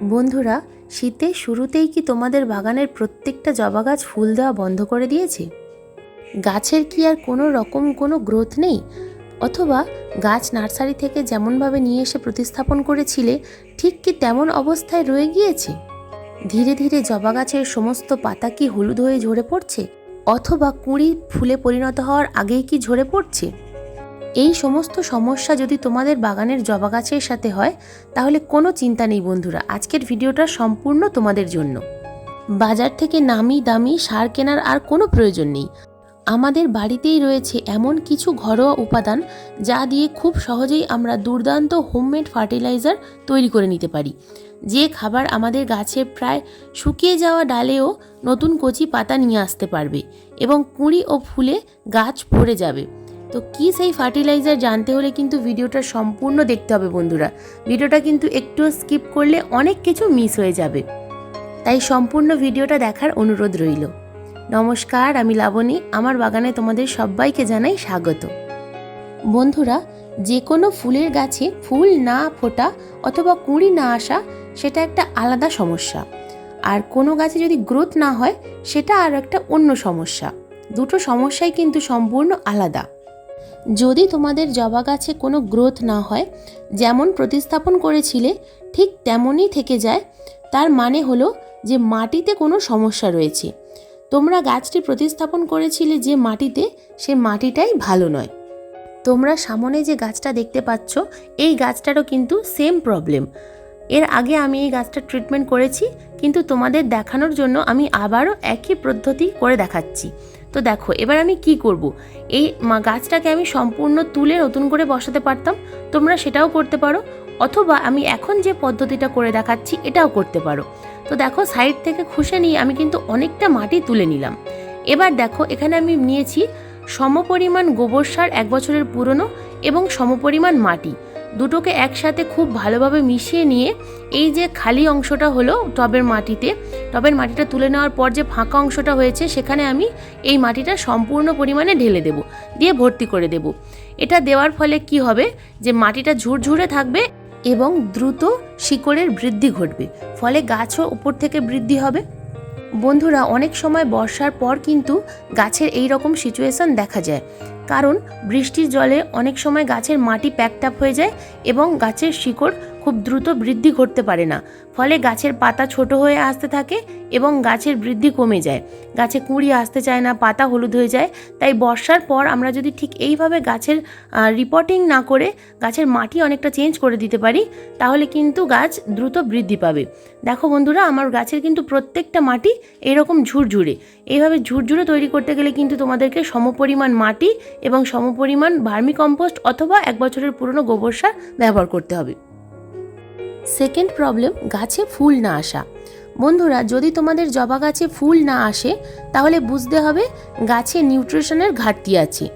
বন্ধুরা, শীতের শুরুতেই কি তোমাদের বাগানের প্রত্যেকটা জবা গাছ ফুল দেওয়া বন্ধ করে দিয়েছে? গাছের কি আর কোনো রকম কোনো গ্রোথ নেই? অথবা গাছ নার্সারি থেকে যেমনভাবে নিয়ে এসে প্রতিস্থাপন করেছিলে, ঠিক কি তেমন অবস্থায় রয়ে গিয়েছে? ধীরে ধীরে জবা গাছের সমস্ত পাতা কি হলুদ হয়ে ঝরে পড়ছে? অথবা কুঁড়ি ফুলে পরিণত হওয়ার আগেই কি ঝরে পড়ছে? এই সমস্ত সমস্যা যদি তোমাদের বাগানের জবা গাছের সাথে হয়, তাহলে কোনো চিন্তা নেই বন্ধুরা। আজকের ভিডিওটা সম্পূর্ণ তোমাদের জন্য। বাজার থেকে নামি দামি সার কেনার আর কোনো প্রয়োজন নেই। আমাদের বাড়িতেই রয়েছে এমন কিছু ঘরোয়া উপাদান যা দিয়ে খুব সহজেই আমরা দুর্দান্ত হোমমেড ফার্টিলাইজার তৈরি করে নিতে পারি। যে খাবার আমাদের গাছে প্রায় শুকিয়ে যাওয়া ডালেও নতুন কচি পাতা নিয়ে আসতে পারবে এবং কুঁড়ি ও ফুলে গাছ ভরে যাবে। তো কি সেই ফার্টিলাইজার জানতে হলে কিন্তু ভিডিওটা সম্পূর্ণ দেখতে হবে বন্ধুরা। ভিডিওটা কিন্তু একটু স্কিপ করলে অনেক কিছু মিস হয়ে যাবে। তাই সম্পূর্ণ ভিডিওটা দেখার অনুরোধ রইল। নমস্কার, আমি লাবণী। আমার বাগানে তোমাদের সবাইকে জানাই স্বাগত। বন্ধুরা যে কোনো ফুলের গাছে ফুল না ফোটা অথবা কুঁড়ি না আসা, সেটা একটা আলাদা সমস্যা। আর কোনো গাছে যদি গ্রোথ না হয়, সেটা আর একটা অন্য সমস্যা। দুটো সমস্যাই কিন্তু সম্পূর্ণ আলাদা। যদি তোমাদের জবা গাছে কোনো গ্রোথ না হয়, যেমন প্রতিস্থাপন করেছিলে, ঠিক তেমনই থেকে যায়। তার মানে হলো যে মাটিতে কোনো সমস্যা রয়েছে। তোমরা গাছটি প্রতিস্থাপন করেছিলে যে মাটিতে, সে মাটিটাই ভালো নয়। তোমরা সামনে যে গাছটা দেখতে পাচ্ছ, এই গাছটারও কিন্তু সেম প্রবলেম এর আগে আমি এই গাছটা ট্রিটমেন্ট করেছি, কিন্তু তোমাদের দেখানোর জন্য আমি আবারও একই পদ্ধতি করে দেখাচ্ছি। তো দেখো, এবার আমি কি করব। এই গাছটাকে আমি সম্পূর্ণ তুলে নতুন করে বসাতে পারতাম, তোমরা সেটাও করতে পারো, অথবা আমি এখন যে পদ্ধতিটা করে দেখাচ্ছি, এটাও করতে পারো। তো দেখো, সাইড থেকে খুশে নিয়ে আমি কিন্তু অনেকটা মাটি তুলে নিলাম। এবার দেখো, এখানে আমি নিয়েছি সমপরিমাণ গোবর সার এক বছরের পুরনো এবং সমপরিমাণ মাটি। দুটোকে একসাথে খুব ভালোভাবে মিশিয়ে নিয়ে এই যে খালি অংশটা হলো টবের মাটিতে, টবের মাটিটা তুলে নেওয়ার পর যে ফাঁকা অংশটা হয়েছে সেখানে আমি এই মাটিটা সম্পূর্ণ পরিমাণে ঢেলে দেব, দিয়ে ভর্তি করে দেব। এটা দেওয়ার ফলে কি হবে যে মাটিটা ঝুরঝুরে থাকবে এবং দ্রুত শিকড়ের বৃদ্ধি ঘটবে, ফলে গাছও উপর থেকে বৃদ্ধি হবে। বন্ধুরা, অনেক সময় বর্ষার পর কিন্তু গাছের এই রকম সিচুয়েশন দেখা যায়। কারণ বৃষ্টির জলে অনেক সময় গাছের মাটি প্যাকড আপ হয়ে যায় এবং গাছের শিকড় খুব দ্রুত বৃদ্ধি ঘটতে পারে না। ফলে গাছের পাতা ছোট হয়ে আসতে থাকে এবং গাছের বৃদ্ধি কমে যায়। গাছে কুঁড়ি আসতে চায় না, পাতা হলুদ হয়ে যায়। তাই বর্ষার পর আমরা যদি ঠিক এইভাবে গাছের রিপোর্টিং না করে গাছের মাটি অনেকটা চেঞ্জ করে দিতে পারি, তাহলে কিন্তু গাছ দ্রুত বৃদ্ধি পাবে। দেখো বন্ধুরা, আমার গাছের কিন্তু প্রত্যেকটা মাটি এরকম ঝুরঝুরে। এইভাবে ঝুরঝুরে তৈরি করতে গেলে কিন্তু তোমাদেরকে সমপরিমাণ মাটি এবং সমপরিমাণ ভার্মি কম্পোস্ট অথবা এক বছরের পুরনো গোবর সার ব্যবহার করতে হবে। সেকেন্ড প্রবলেম, গাছে ফুল না আসা। বন্ধুরা, যদি তোমাদের জবা গাছে ফুল না আসে, তাহলে বুঝতে হবে গাছে নিউট্রিশনের ঘাটতি আছে।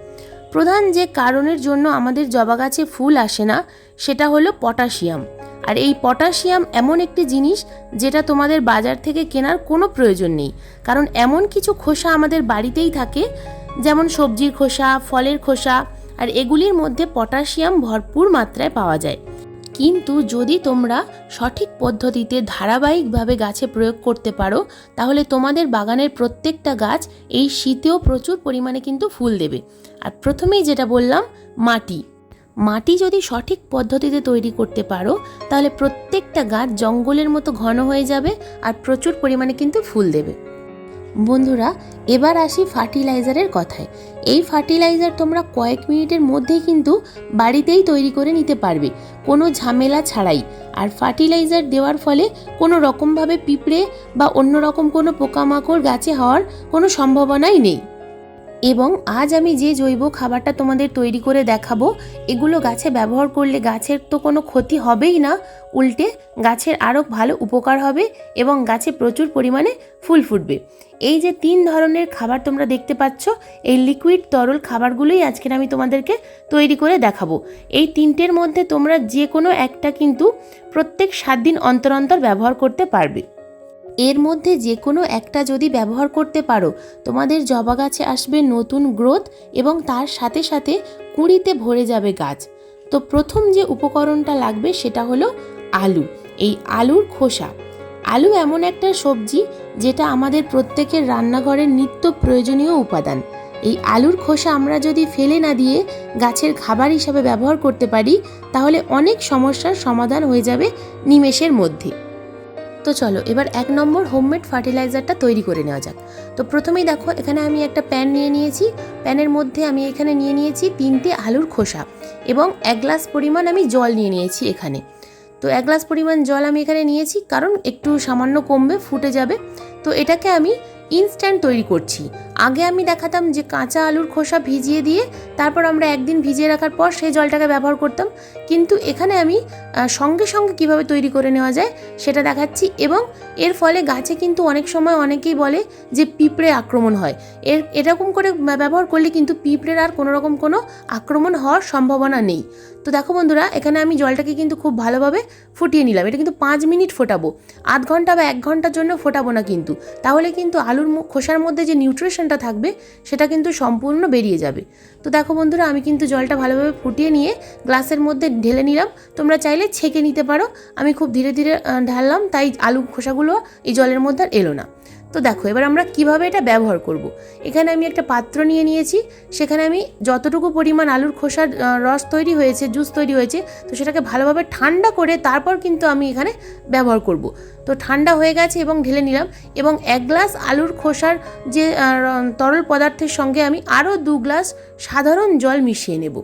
প্রধান যে কারণের জন্য আমাদের জবা গাছে ফুল আসে না, সেটা হলো পটাশিয়াম। আর এই পটাশিয়াম এমন একটি জিনিস যেটা তোমাদের বাজার থেকে কেনার কোনো প্রয়োজন নেই। কারণ এমন কিছু খোসা আমাদের বাড়িতেই থাকে যেমন সবজির খোসা, ফলের খোসা, আর এগুলির মধ্যে পটাশিয়াম ভরপুর মাত্রায় পাওয়া যায়। কিন্তু যদি তোমরা সঠিক পদ্ধতিতে ধারাবাহিকভাবে গাছে প্রয়োগ করতে পারো, তাহলে তোমাদের বাগানের প্রত্যেকটা গাছ এই শীতেও প্রচুর পরিমাণে কিন্তু ফুল দেবে। আর প্রথমেই যেটা বললাম, মাটি। মাটি যদি সঠিক পদ্ধতিতে তৈরি করতে পারো, তাহলে প্রত্যেকটা গাছ জঙ্গলের মতো ঘন হয়ে যাবে আর প্রচুর পরিমাণে কিন্তু ফুল দেবে। বন্ধুরা, এবার আসি ফার্টিলাইজারের কথায়। এই ফার্টিলাইজার তোমরা কয়েক মিনিটের মধ্যেই কিন্তু বাড়িতেই তৈরি করে নিতে পারবে। কোনো ঝামেলা ছাড়াই। আর ফার্টিলাইজার দেওয়ার ফলে কোনো রকমভাবে পিঁপড়ে বা অন্য রকম কোনো পোকামাকড় গাছে হওয়ার কোনো সম্ভাবনাই নেই। এবং আজ আমি যে জৈব খাবারটা তোমাদের তৈরি করে দেখাবো, এগুলো গাছে ব্যবহার করলে গাছের তো কোনো ক্ষতি হবেই না। উল্টে গাছের আরও ভালো উপকার হবে এবং গাছে প্রচুর পরিমাণে ফুল ফুটবে। এই যে তিন ধরনের খাবার তোমরা দেখতে পাচ্ছ, এই লিকুইড তরল খাবারগুলোই আজকের আমি তোমাদেরকে তৈরি করে দেখাবো। এই তিনটের মধ্যে তোমরা যে কোনো একটা কিন্তু প্রত্যেক সাত দিন অন্তর অন্তর ব্যবহার করতে পারবে। এর মধ্যে যে কোনো একটা যদি ব্যবহার করতে পারো, তোমাদের জবা গাছে আসবে নতুন গ্রোথ এবং তার সাথে সাথে কুঁড়িতে ভরে যাবে গাছ। তো প্রথম যে উপকরণটা লাগবে সেটা হলো আলু, এই আলুর খোসা। আলু এমন একটা সবজি যেটা আমাদের প্রত্যেকের রান্নাঘরের নিত্য প্রয়োজনীয় উপাদান। এই আলুর খোসা আমরা যদি ফেলে না দিয়ে গাছের খাবার হিসাবে ব্যবহার করতে পারি, তাহলে অনেক সমস্যার সমাধান হয়ে যাবে নিমেষের মধ্যে। তো চলো, এবার এক নম্বর হোমমেড ফার্টিলাইজারটা তৈরি করে নেওয়া যাক। তো প্রথমেই দেখো, এখানে আমি একটা প্যান নিয়ে নিয়েছি। প্যানের মধ্যে আমি এখানে নিয়ে নিয়েছি তিনটে আলুর খোসা এবং এক গ্লাস পরিমাণ আমি জল নিয়ে নিয়েছি এখানে। তো এক গ্লাস পরিমাণ জল আমি এখানে নিয়েছি, কারণ একটু সামান্য কমবে, ফুটে যাবে। তো এটাকে আমি ইনস্ট্যান্ট তৈরি করছি। আগে আমি দেখাতাম যে কাঁচা আলুর খোসা ভিজিয়ে দিয়ে তারপর আমরা একদিন ভিজিয়ে রাখার পর সেই জলটাকে ব্যবহার করতাম। কিন্তু এখানে আমি সঙ্গে সঙ্গে কীভাবে তৈরি করে নেওয়া যায় সেটা দেখাচ্ছি এবং এর ফলে গাছে কিন্তু অনেক সময় অনেকেই বলে যে পিঁপড়ে আক্রমণ হয়। এর, এরকম করে ব্যবহার করলে কিন্তু পিঁপড়ের আর কোনো রকম কোনো আক্রমণ হওয়ার সম্ভাবনা নেই। তো দেখো বন্ধুরা, এখানে আমি জলটাকে কিন্তু খুব ভালোভাবে ফুটিয়ে নিলাম। এটা কিন্তু পাঁচ মিনিট ফোটাবো। আধ ঘণ্টা বা এক ঘণ্টার জন্য ফোটাবো না কিন্তু। তাহলে কিন্তু আলুর খোসার মধ্যে যে নিউট্রিশনটা থাকবে, সেটা কিন্তু সম্পূর্ণ বেরিয়ে যাবে। তো দেখো বন্ধুরা, আমি কিন্তু জলটা ভালোভাবে ফুটিয়ে নিয়ে গ্লাসের মধ্যে ঢেলে নিলাম। তোমরা চাইলে ছেঁকে নিতে পারো। আমি খুব ধীরে ধীরে ঢাললাম, তাই আলু খোসাগুলো এই জলের মধ্যে আর এলো না। তো দেখো, এবার আমরা কীভাবে এটা ব্যবহার করব। এখানে আমি একটা পাত্র নিয়ে নিয়েছি, সেখানে আমি যতটুকু পরিমাণ আলুর খোসার রস তৈরি হয়েছে, জুস তৈরি হয়েছে, তো সেটাকে ভালোভাবে ঠান্ডা করে তারপর কিন্তু আমি এখানে ব্যবহার করব। তো ঠান্ডা হয়ে গেছে এবং ঢেলে নিলাম এবং এক গ্লাস আলুর খোসার যে তরল পদার্থের সঙ্গে আমি আরও দু গ্লাস সাধারণ জল মিশিয়ে নেব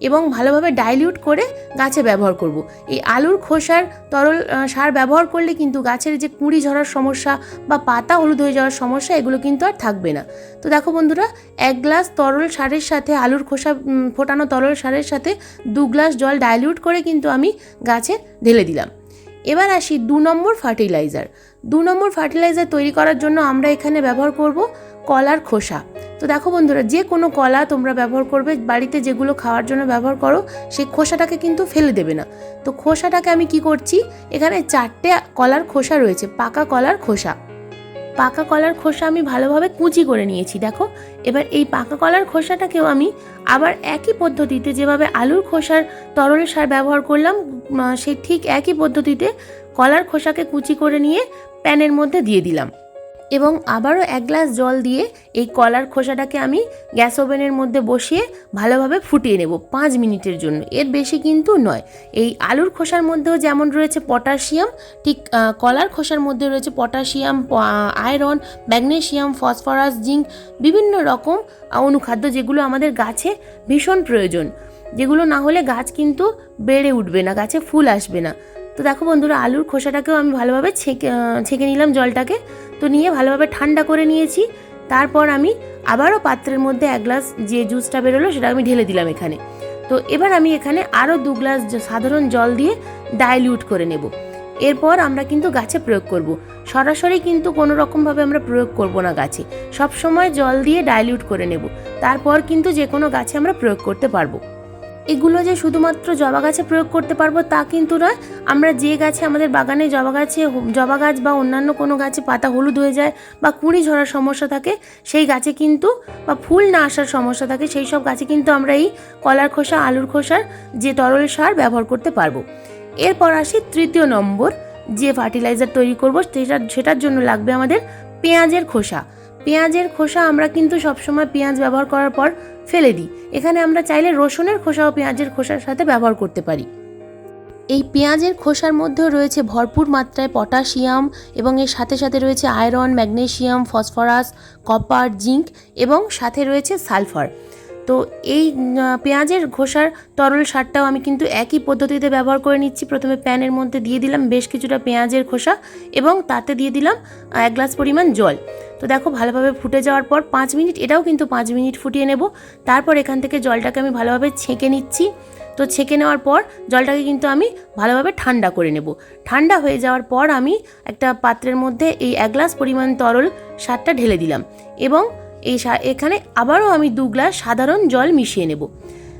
এবং ভালোভাবে ডাইলিউট করে গাছে ব্যবহার করব। এই আলুর খোসার তরল সার ব্যবহার করলে কিন্তু গাছের যে কুঁড়ি ঝরার সমস্যা বা পাতা হলুদ হয়ে যাওয়ার সমস্যা, এগুলো কিন্তু আর থাকবে না। তো দেখো বন্ধুরা, এক গ্লাস তরল সারের সাথে, আলুর খোসা ফোটানো তরল সারের সাথে দু গ্লাস জল ডাইলিউট করে কিন্তু আমি গাছে ঢেলে দিলাম। এবার আসি দু নম্বর ফার্টিলাইজার। দু নম্বর ফার্টিলাইজার তৈরি করার জন্য আমরা এখানে ব্যবহার করব কলার খোসা। তো দেখো বন্ধুরা, যে কোনো কলা তোমরা ব্যবহার করবে, বাড়িতে যেগুলো খাওয়ার জন্য ব্যবহার করো, সেই খোসাটাকে কিন্তু ফেলে দেবে না। তো খোসাটাকে আমি কি করছি, এখানে চারটে কলার খোসা রয়েছে, পাকা কলার খোসা। পাকা কলার খোসা আমি ভালোভাবে কুচি করে নিয়েছি, দেখো। এবার এই পাকা কলার খোসাটাকেও আমি আবার একই পদ্ধতিতে, যেভাবে আলুর খোসার তরল সার ব্যবহার করলাম সেই ঠিক একই পদ্ধতিতে কলার খোসাকে কুচি করে নিয়ে প্যানের মধ্যে দিয়ে দিলাম। এবং আবারও এক গ্লাস জল দিয়ে এই কলার খোসাটাকে আমি গ্যাস ওভেনের মধ্যে বসিয়ে ভালোভাবে ফুটিয়ে নেব পাঁচ মিনিটের জন্য। এর বেশি কিন্তু নয়। এই আলুর খোসার মধ্যেও যেমন রয়েছে পটাশিয়াম, ঠিক কলার খোসার মধ্যে রয়েছে potassium iron, magnesium, phosphorus, zinc, বিভিন্ন রকম অনুখাদ্য যেগুলো আমাদের গাছে ভীষণ প্রয়োজন। যেগুলো না হলে গাছ কিন্তু বেড়ে উঠবে না, গাছে ফুল আসবে না। তো দেখো বন্ধুরা, আলুর খোসাটাকেও আমি ভালোভাবে ছেঁকে ছেঁকে নিলাম জলটাকে। তো নিয়ে ভালোভাবে ঠান্ডা করে নিয়েছি। তারপর আমি আবারও পাত্রের মধ্যে এক গ্লাস যে জুসটা বেরোলো সেটা আমি ঢেলে দিলাম এখানে। তো এবার আমি এখানে আরও দু গ্লাস সাধারণ জল দিয়ে ডাইলিউট করে নেব। এরপর আমরা কিন্তু গাছে প্রয়োগ করব। সরাসরি কিন্তু কোনো রকমভাবে আমরা প্রয়োগ করব না গাছে। সব সময় জল দিয়ে ডাইলিউট করে নেব। তারপর কিন্তু যে কোনো গাছে আমরা প্রয়োগ করতে পারব। এগুলো যে শুধুমাত্র জবা গাছে প্রয়োগ করতে পারব তা কিন্তু নয়। আমরা যে গাছে আমাদের বাগানে জবা গাছে জবা গাছ বা অন্যান্য কোনো গাছে পাতা হলুদ হয়ে যায় বা কুঁড়ি ঝরার সমস্যা থাকে, সেই গাছে কিন্তু বা ফুল না আসার সমস্যা থাকে, সেই সব গাছে কিন্তু আমরা এই কলার খোসা, আলুর খোসার যে তরল সার ব্যবহার করতে পারব। এরপর আসি তৃতীয় নম্বর, যে ফার্টিলাইজার তৈরি করব, সেটা, সেটার জন্য লাগবে আমাদের পেঁয়াজের খোসা। পেঁয়াজের খোসা আমরা কিন্তু সবসময় পেঁয়াজ ব্যবহার করার পর ফেলে দিই। এখানে আমরা চাইলে রসুনের খোসা ও পেঁয়াজের খোসার সাথে ব্যবহার করতে পারি। এই পেঁয়াজের খোসার মধ্যেও রয়েছে ভরপুর মাত্রায় পটাশিয়াম এবং এর সাথে সাথে রয়েছে iron, magnesium, phosphorus, copper, zinc এবং সাথে রয়েছে সালফার। তো এই পেঁয়াজের খোসার তরল সারটাও আমি কিন্তু একই পদ্ধতিতে ব্যবহার করে নিচ্ছি। প্রথমে প্যানের মধ্যে দিয়ে দিলাম বেশ কিছুটা পেঁয়াজের খোসা এবং তাতে দিয়ে দিলাম এক গ্লাস পরিমাণ জল। তো দেখো ভালোভাবে ফুটে যাওয়ার পর পাঁচ মিনিট, এটাও কিন্তু পাঁচ মিনিট ফুটিয়ে নেব। তারপর এখান থেকে জলটাকে আমি ভালোভাবে ছেঁকে নিচ্ছি। তো ছেঁকে নেওয়ার পর জলটাকে কিন্তু আমি ভালোভাবে ঠান্ডা করে নেব। ঠান্ডা হয়ে যাওয়ার পর আমি একটা পাত্রের মধ্যে এই এক গ্লাস পরিমাণ তরল সারটা ঢেলে দিলাম এবং এই এখানে আবারও আমি দু গ্লাস সাধারণ জল মিশিয়ে নেব।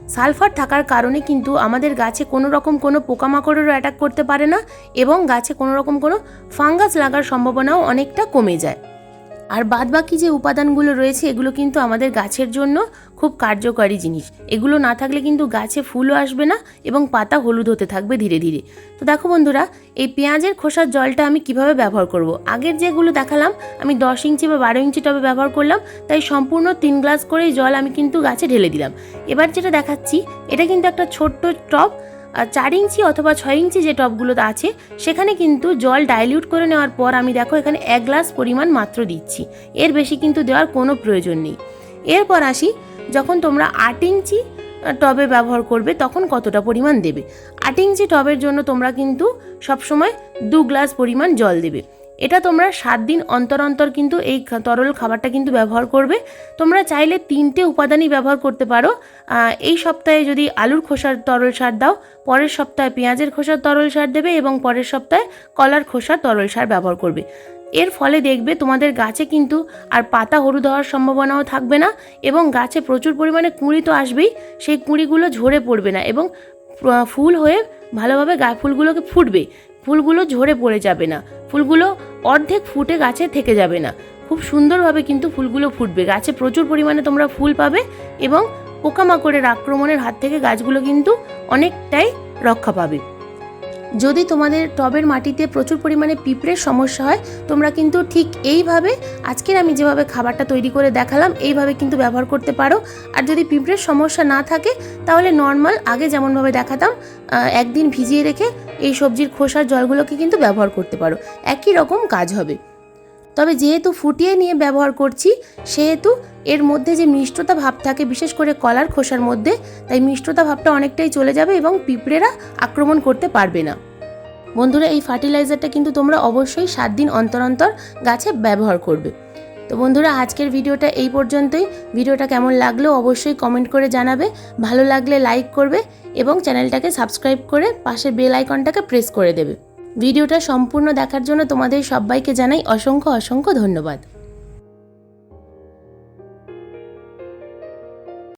সালফার থাকার কারণে কিন্তু আমাদের গাছে কোনো রকম কোনো পোকামাকড়েরও অ্যাটাক করতে পারে না এবং গাছে কোনো রকম কোনো ফাঙ্গাস লাগার সম্ভাবনাও অনেকটা কমে যায়। আর বাদবাকি যে উপাদানগুলো রয়েছে, এগুলো কিন্তু আমাদের গাছের জন্য খুব কার্যকারী জিনিস। এগুলো না থাকলে কিন্তু গাছে ফুলও আসবে না এবং পাতা হলুদ হতে থাকবে ধীরে ধীরে। তো দেখো বন্ধুরা, এই পেঁয়াজের খোসার জলটা আমি কীভাবে ব্যবহার করব। আগের যেগুলো দেখালাম, আমি দশ ইঞ্চি বা বারো ইঞ্চি টবে ব্যবহার করলাম, তাই সম্পূর্ণ তিন গ্লাস করেই জল আমি কিন্তু গাছে ঢেলে দিলাম। এবার যেটা দেখাচ্ছি, এটা কিন্তু একটা ছোট্ট টব চার ইঞ্চি অথবা ছয় ইঞ্চি যে টবগুলো আছে, সেখানে কিন্তু জল ডাইলিউট করে নেওয়ার পর আমি দেখো এখানে এক গ্লাস পরিমাণ মাত্র দিচ্ছি। এর বেশি কিন্তু দেওয়ার কোনো প্রয়োজন নেই। এরপর আসি, যখন তোমরা আট ইঞ্চি টবে ব্যবহার করবে তখন কতটা পরিমাণ দেবে? আট ইঞ্চি টবের জন্য তোমরা কিন্তু সবসময় দু গ্লাস পরিমাণ জল দেবে। এটা তোমরা সাত দিন অন্তর অন্তর কিন্তু এই তরল খাবারটা কিন্তু ব্যবহার করবে। তোমরা চাইলে তিনটে উপাদানই ব্যবহার করতে পারো। এই সপ্তাহে যদি আলুর খোসার তরল সার দাও, পরের সপ্তাহে পেঁয়াজের খোসার তরল সার দেবে এবং পরের সপ্তাহে কলার খোসার তরল সার ব্যবহার করবে। এর ফলে দেখবে তোমাদের গাছে কিন্তু আর পাতা হলুদ হওয়ার সম্ভাবনাও থাকবে না এবং গাছে প্রচুর পরিমাণে কুঁড়ি তো আসবেই, সেই কুঁড়িগুলো ঝরে পড়বে না এবং ফুল হয়ে ভালোভাবে গা, ফুলগুলোকে ফুটবে। ফুলগুলো ঝরে পড়ে যাবে না। ফুলগুলো অর্ধেক ফুটে গাছে থেকে যাবে না। খুব সুন্দরভাবে কিন্তু ফুলগুলো ফুটবে। গাছে প্রচুর পরিমাণে তোমরা ফুল পাবে এবং পোকামাকড়ের আক্রমণের হাত থেকে গাছগুলো কিন্তু অনেকটাই রক্ষা পাবে। যদি তোমাদের টবের মাটিতে প্রচুর পরিমাণে পিঁপড়ের সমস্যা হয়, তোমরা কিন্তু ঠিক এইভাবে আজকের আমি যেভাবে খাবারটা তৈরি করে দেখালাম, এইভাবে কিন্তু ব্যবহার করতে পারো। আর যদি পিঁপড়ের সমস্যা না থাকে, তাহলে নর্মাল আগে যেমনভাবে দেখাতাম একদিন ভিজিয়ে রেখে এই সবজির খোসার জলগুলোকে কিন্তু ব্যবহার করতে পারো। একই রকম কাজ হবে। তবে যেহেতু ফুটিয়ে নিয়ে ব্যবহার করছি, সেহেতু এর মধ্যে যে মিষ্টতা ভাব থাকে, বিশেষ করে কলার খোসার মধ্যে, তাই মিষ্টতা ভাবটা অনেকটাই চলে যাবে এবং পিঁপড়েরা আক্রমণ করতে পারবে না। বন্ধুরা, এই ফার্টিলাইজারটা কিন্তু তোমরা অবশ্যই সাত দিন অন্তর অন্তর গাছে ব্যবহার করবে। তো বন্ধুরা, আজকের ভিডিওটা এই পর্যন্তই। ভিডিওটা কেমন লাগল অবশ্যই কমেন্ট করে জানাবে। ভালো লাগলে লাইক করবে এবং চ্যানেলটাকে সাবস্ক্রাইব করে পাশে বেল আইকনটাকে প্রেস করে দেবে। ভিডিওটা সম্পূর্ণ দেখার জন্য তোমাদের সবাইকে জানাই অসংখ্য অসংখ্য ধন্যবাদ।